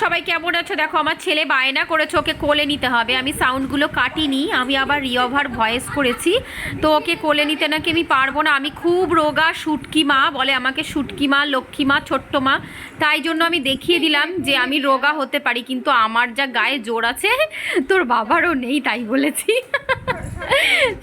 সবাই কেমন আছো? দেখো, আমার ছেলে বায়না করেছে, ওকে কোলে নিতে হবে। আমি সাউন্ডগুলো কাটিনি, আমি আবার রিওভার ভয়েস করেছি। তো ওকে কোলে নিতে নাকি আমি পারব না। আমি খুব রোগা শুটকি মা বলে আমাকে শুটকি মা, লক্ষ্মী মা, ছোট্ট মা। তাই জন্য আমি দেখিয়ে দিলাম যে আমি রোগা হতে পারি, কিন্তু আমার যা গায়ে জোর আছে, তোর বাবারও নেই, তাই বলেছি।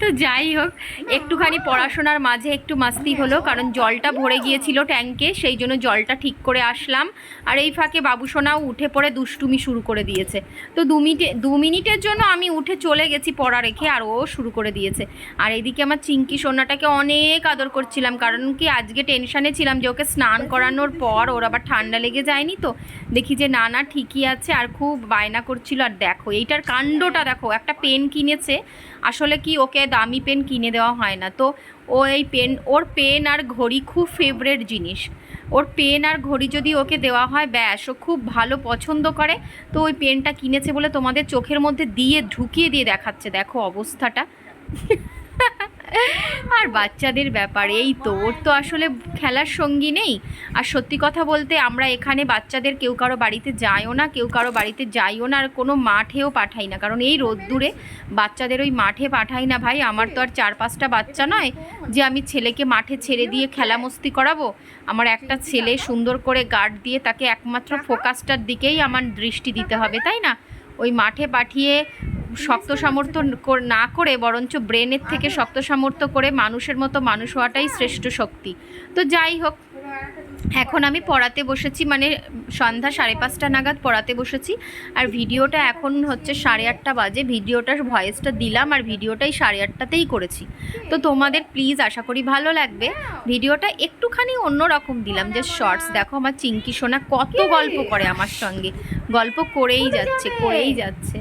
তো যাই হোক, একটুখানি পড়াশোনার মাঝে একটু মাস্তি হলো, কারণ জলটা ভরে গিয়েছিল ট্যাঙ্কে, সেই জন্য জলটা ঠিক করে আসলাম। আর এই ফাঁকে বাবুসোনাও উঠে পড়ে দুষ্টুমি শুরু করে দিয়েছে। তো দু মিনিটে, দু মিনিটের জন্য আমি উঠে চলে গেছি পড়া রেখে, আর ও শুরু করে দিয়েছে। আর এইদিকে আমার চিঙ্কি সোনাটাকে অনেক আদর করছিলাম, কারণ কি আজকে টেনশানে ছিলাম যে ওকে স্নান করানোর পর ওর আবার ঠান্ডা লেগে যায়নি তো। দেখি যে না না, ঠিকই আছে, আর খুব বায়না করছিল। আর দেখো, এইটার কাণ্ডটা দেখো, একটা পেন কিনেছে আসলে কি ওকে দামি পেন কিনে দেওয়া হয় না। তো ও এই পেন, ওর পেন আর ঘড়ি খুব ফেভারেট জিনিস। ওর পেন আর ঘড়ি যদি ওকে দেওয়া হয়, ব্যাস, ও খুব ভালো পছন্দ করে। তো ওই পেনটা কিনেছে বলে তোমাদের চোখের মধ্যে দিয়ে ঢুকিয়ে দিয়ে দেখাচ্ছে। দেখো অবস্থাটা। আর বাচ্চাদের ব্যাপার? এই তো ওর তো আসলে খেলার সঙ্গী নেই। আর সত্যি কথা বলতে আমরা এখানে বাচ্চাদের কেউ কারও বাড়িতে যাইও না, কেউ কারও বাড়িতে যাইও না, আর কোনো মাঠেও পাঠাই না। কারণ এই রোদ্দুরে বাচ্চাদের ওই মাঠে পাঠাই না ভাই। আমার তো আর চার পাঁচটা বাচ্চা নয় যে আমি ছেলেকে মাঠে ছেড়ে দিয়ে খেলা মস্তি করাবো। আমার একটা ছেলে সুন্দর করে গার্ড দিয়ে তাকে একমাত্র ফোকাসটার দিকেই আমার দৃষ্টি দিতে হবে, তাই না? ওই মাঠে পাঠিয়ে শক্ত সামর্থ্য না করে বরঞ্চ ব্রেনের থেকে শক্ত সামর্থ্য করে মানুষের মতো মানুষ হওয়াটাই শ্রেষ্ঠ শক্তি। তো যাই হোক, এখন আমি পড়াতে বসেছি মানে সন্ধ্যা সাড়ে পাঁচটা নাগাদ পড়াতে বসেছি। আর ভিডিওটা এখন হচ্ছে সাড়ে আটটা বাজে, ভিডিওটার ভয়েসটা দিলাম আর ভিডিওটাই সাড়ে আটটাতেই করেছি। তো তোমাদের প্লিজ আশা করি ভালো লাগবে। ভিডিওটা একটুখানি অন্যরকম দিলাম, যে শর্টস, দেখো আমার চিঙ্কি সোনা কত গল্প করে আমার সঙ্গে। গল্প করেই যাচ্ছে করেই যাচ্ছে।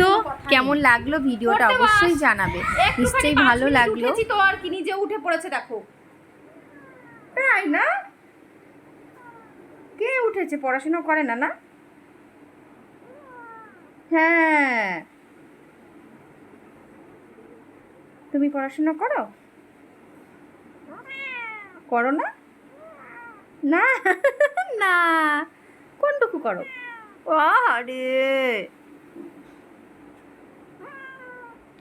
তো কেমন লাগল ভিডিওটা অবশ্যই জানাবে। নিশ্চয়ই ভালো লাগল। তো আর কি নিজে উঠে পড়েছে দেখো। তাই না? কে উঠেছে? পড়াশোনা করে না না? হ্যাঁ। তুমি পড়াশোনা করো? করো না? না। না। কোনটুকু করো? আরে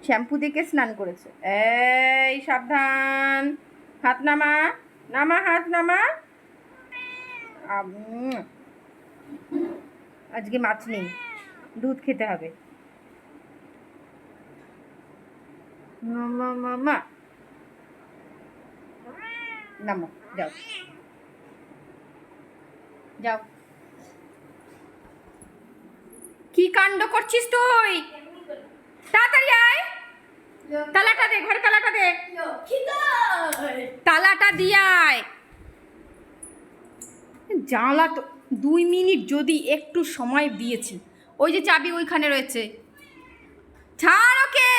শ্যাম্পু দেখে স্নান করেছে। এই, সাবধান। হাত নামা। নামা, হাত নামা। আজকে মাছ নেই। দুধ খেতে হবে। মামা যাও। যাও। কি কাণ্ড করছিস তুই? তাড়াতাড়ি আয়। তালাটা দে ঘরে তালাটা দে। তালাটা দিয়ে আয়। জানলা তো দুই মিনিট যদি একটু সময় দিয়েছি। ওই যে চাবি ওইখানে রয়েছে। ছাড় ওকে।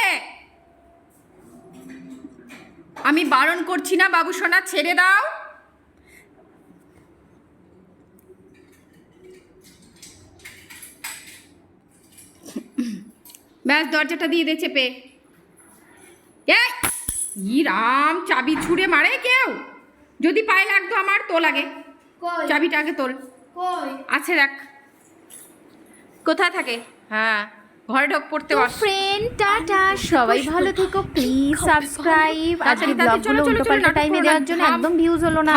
আমি বারণ করছি না, বাবু সোনা, ছেড়ে দাও। ব্যাস দরজাটা দিয়ে দে চেপে। ই রাম চাবি ছুঁড়ে মারে কেউ? যদি পায়ে লাগতো আমার তো লাগে। চাবিটা আগে তোল আছে দেখ কোথায় থাকে? হ্যাঁ ঘরে ঢোক পড়তে বস। Friend tata. সবাই ভালো থেকো প্লিজ সাবস্ক্রাইব আজকে ব্লগগুলো চলো, চলো, চলো, উল্টো পাল্টা টাইমে দেওয়ার জন্য একদম ভিউজ হলো না।